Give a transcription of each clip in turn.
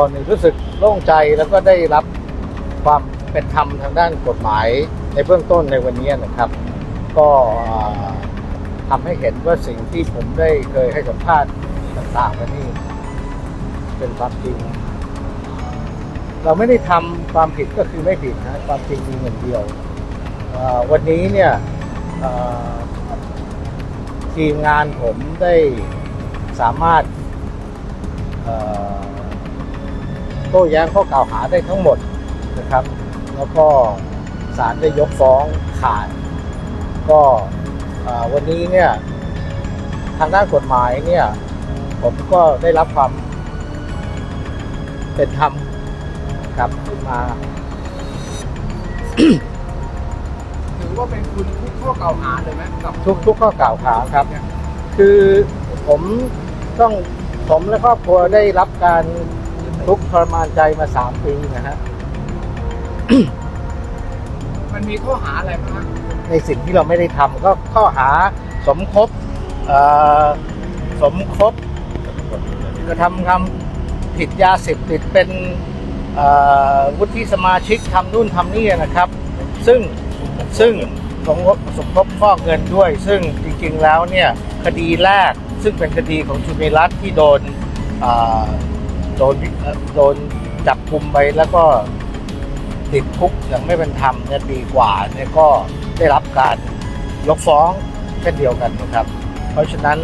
ก่อหนึ่งรู้สึกโล่งใจแล้วก็ได้รับความเป็นธรรมทางด้านกฎหมายในเบื้องต้นในวันนี้นะครับ ก็ทำให้เห็นว่าสิ่งที่ผมได้เคยให้สัมภาษณ์ต่างๆมานี่เป็นความจริง เราไม่ได้ทำความผิดก็คือไม่ผิดนะความจริงมีอย่างเดียว วันนี้เนี่ยทีมงานผมได้สามารถ โต้แย้งข้อกล่าวหาได้ทั้งหมดนะครับ แล้วก็ศาลได้ยกฟ้องขาด ก็เอ่อวันนี้เนี่ยทางด้านกฎหมายเนี่ยผมก็ได้รับความเป็นธรรมกลับขึ้นมา ถือว่าเป็นคุณทุกข้อกล่าวหาเลยไหมกับทุกทุกข้อกล่าวหาครับ คือผมต้องผมและครอบครัวได้รับการ ทุกข์ทรมานใจมาสามปีนะฮะ มันมีข้อหาอะไรบ้างในสิ่งที่เราไม่ได้ทำก็ข้อหาสมคบเอ่อสมคบกระทำคำผิดยาเสพติดเป็นเอ่อวุฒิสมาชิกทำนู่นทำนี่นะครับ ซึ่งซึ่งสมคบสมคบฟอกเงินด้วย ซึ่งจริงๆแล้วเนี่ยคดีแรกซึ่งเป็นคดีของชุมิรัตน์ที่โดนเอ่อ โดนโดนจับกุมไปแล้วก็ติดคุกอย่างไม่เป็นธรรมเนี่ยปีกว่าเนี่ยก็ได้รับการยกฟ้องเช่นเดียวกันนะครับ เพราะฉะนั้น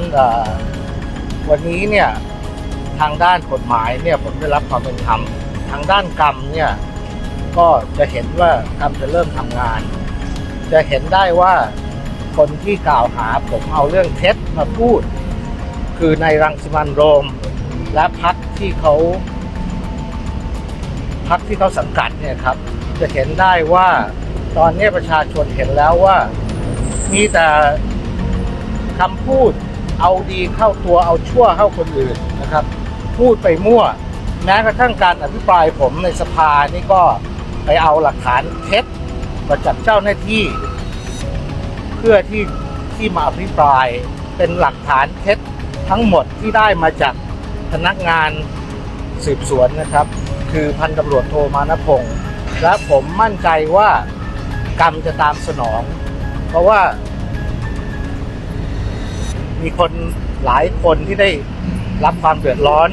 วันนี้เนี่ยทางด้านกฎหมายเนี่ยผมได้รับความเป็นธรรมทางด้านกรรมเนี่ยก็จะเห็นว่ากรรมจะเริ่มทำงาน จะเห็นได้ว่าคนที่กล่าวหาผมเอาเรื่องเท็จมาพูด คือในรังสิมันโรม และพักที่เขาพักที่เขาสังกัดเนี่ยครับ จะเห็นได้ว่าตอนนี้ประชาชนเห็นแล้วว่า มีแต่คำพูดเอาดีเข้าตัวเอาชั่วเข้าคนอื่นนะครับ พูดไปมั่ว แม้กระทั่งการอภิปรายผมในสภานี่ก็ไปเอาหลักฐานเท็จมาจากเจ้าหน้าที่ เพื่อที่ที่มาอภิปรายเป็นหลักฐานเท็จทั้งหมดที่ได้มาจาก พนักงานสืบสวนนะครับ คือพันตำรวจโทมานพงศ์และผมมั่นใจว่ากรรมจะตามสนอง เพราะว่า มีคนหลายคนที่ได้รับความเดือดร้อน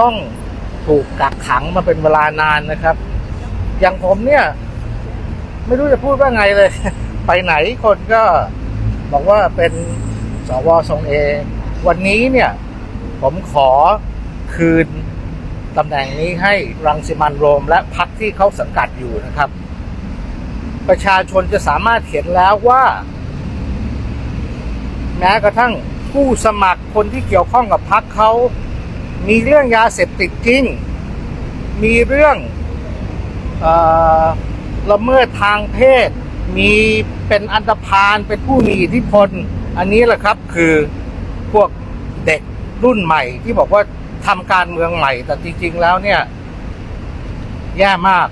ต้องถูกกักขังมาเป็นเวลานานนะครับ อย่างผมเนี่ย ไม่รู้จะพูดว่าไงเลย ไปไหนคนก็บอกว่าเป็นสวทรงเอ วันนี้เนี่ย ผมขอคืนตำแหน่งนี้ให้รังสิมันโรมและพักที่เขาสังกัดอยู่นะครับ ประชาชนจะสามารถเห็นแล้วว่าแม้กระทั่งผู้สมัครคนที่เกี่ยวข้องกับพักเขา มีเรื่องยาเสพติดจริง มีเรื่องอละเมิดทางเพศ มีเป็นอันตพาลเป็นผู้มีอิทธิพล อันนี้แหละครับคือพวกเด็ก รุ่นใหม่ที่บอกว่าทำการเมืองใหม่ แต่จริง ๆ แล้วเนี่ย แย่มาก